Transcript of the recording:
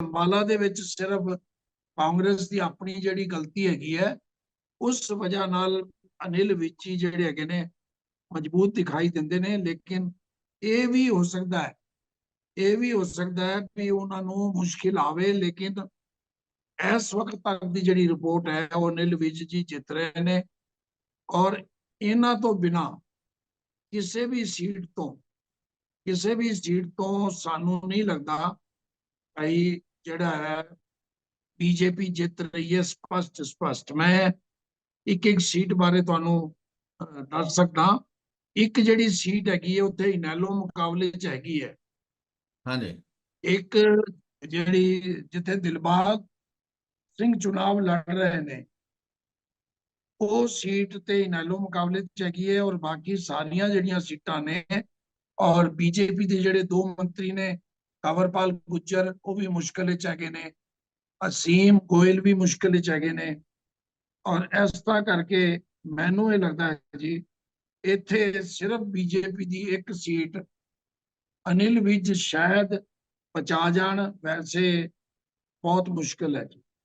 ਅੰਬਾਲਾ ਦੇ ਵਿੱਚ ਸਿਰਫ ਕਾਂਗਰਸ ਦੀ ਆਪਣੀ ਜਿਹੜੀ ਗਲਤੀ ਹੈਗੀ ਹੈ, ਉਸ ਵਜ੍ਹਾ ਨਾਲ ਅਨਿਲ ਵਿਚੀ ਜਿਹੜੇ ਹੈਗੇ ਨੇ ਮਜ਼ਬੂਤ ਦਿਖਾਈ ਦਿੰਦੇ ਨੇ, ਲੇਕਿਨ ਇਹ ਵੀ ਹੋ ਸਕਦਾ ਹੈ, ਇਹ ਵੀ ਹੋ ਸਕਦਾ ਹੈ ਵੀ ਉਹਨਾਂ ਨੂੰ ਮੁਸ਼ਕਿਲ ਆਵੇ, ਲੇਕਿਨ ਇਸ ਵਕਤ ਤੱਕ ਦੀ ਜਿਹੜੀ ਰਿਪੋਰਟ ਹੈ, ਉਹ ਅਨਿਲ ਵਿਜ ਜੀ ਜਿੱਤ ਰਹੇ ਨੇ ਔਰ ਇਹਨਾਂ ਤੋਂ ਬਿਨਾ ਕਿਸੇ ਵੀ ਸੀਟ ਤੋਂ, ਕਿਸੇ ਵੀ ਸੀਟ ਤੋਂ ਸਾਨੂੰ ਨਹੀਂ ਲੱਗਦਾ ਭਾਈ ਜਿਹੜਾ ਹੈ ਬੀਜੇਪੀ ਜਿੱਤ ਰਹੀ ਹੈ ਸਪਸ਼ਟ ਸਪਸ਼ਟ। ਮੈਂ ਇੱਕ ਇੱਕ ਸੀਟ ਬਾਰੇ ਤੁਹਾਨੂੰ ਦੱਸ ਸਕਦਾ। ਇੱਕ ਜਿਹੜੀ ਸੀਟ ਹੈਗੀ ਹੈ ਉੱਥੇ ਇਨੈਲੋ ਮੁਕਾਬਲੇ 'ਚ ਹੈਗੀ ਹੈ। ਹਾਂਜੀ। ਇੱਕ ਜਿਹੜੀ ਜਿੱਥੇ ਦਿਲਬਾਗ ਸਿੰਘ ਚੁਣਾਵ ਲੜ ਰਹੇ ਨੇ ਉਹ ਸੀਟ ਤੇ ਇਨੈਲੋ ਮੁਕਾਬਲੇ 'ਚ ਹੈਗੀ ਹੈ ਔਰ ਬਾਕੀ ਸਾਰੀਆਂ ਜਿਹੜੀਆਂ ਸੀਟਾਂ ਨੇ ਔਰ ਬੀਜੇਪੀ ਦੇ ਜਿਹੜੇ ਦੋ ਮੰਤਰੀ ਨੇ ਕੰਵਰਪਾਲ ਗੁੱਜਰ, ਉਹ ਵੀ ਮੁਸ਼ਕਲ ਵਿੱਚ ਹੈਗੇ ਨੇ। ਅਸੀਮ ਗੋਇਲ ਵੀ ਮੁਸ਼ਕਲ ਵਿੱਚ ਹੈਗੇ ਨੇ। ਔਰ ਇਸ ਤਰ੍ਹਾਂ ਕਰਕੇ ਮੈਨੂੰ ਇਹ ਲੱਗਦਾ ਹੈ ਜੀ, ਇੱਥੇ ਸਿਰਫ ਬੀਜੇਪੀ ਦੀ ਇੱਕ ਸੀਟ ਅਨਿਲ ਵਿਜ ਸ਼ਾਇਦ ਬਚਾ ਜਾਣ, ਵੈਸੇ ਬਹੁਤ ਮੁਸ਼ਕਲ ਹੈ ਜੀ।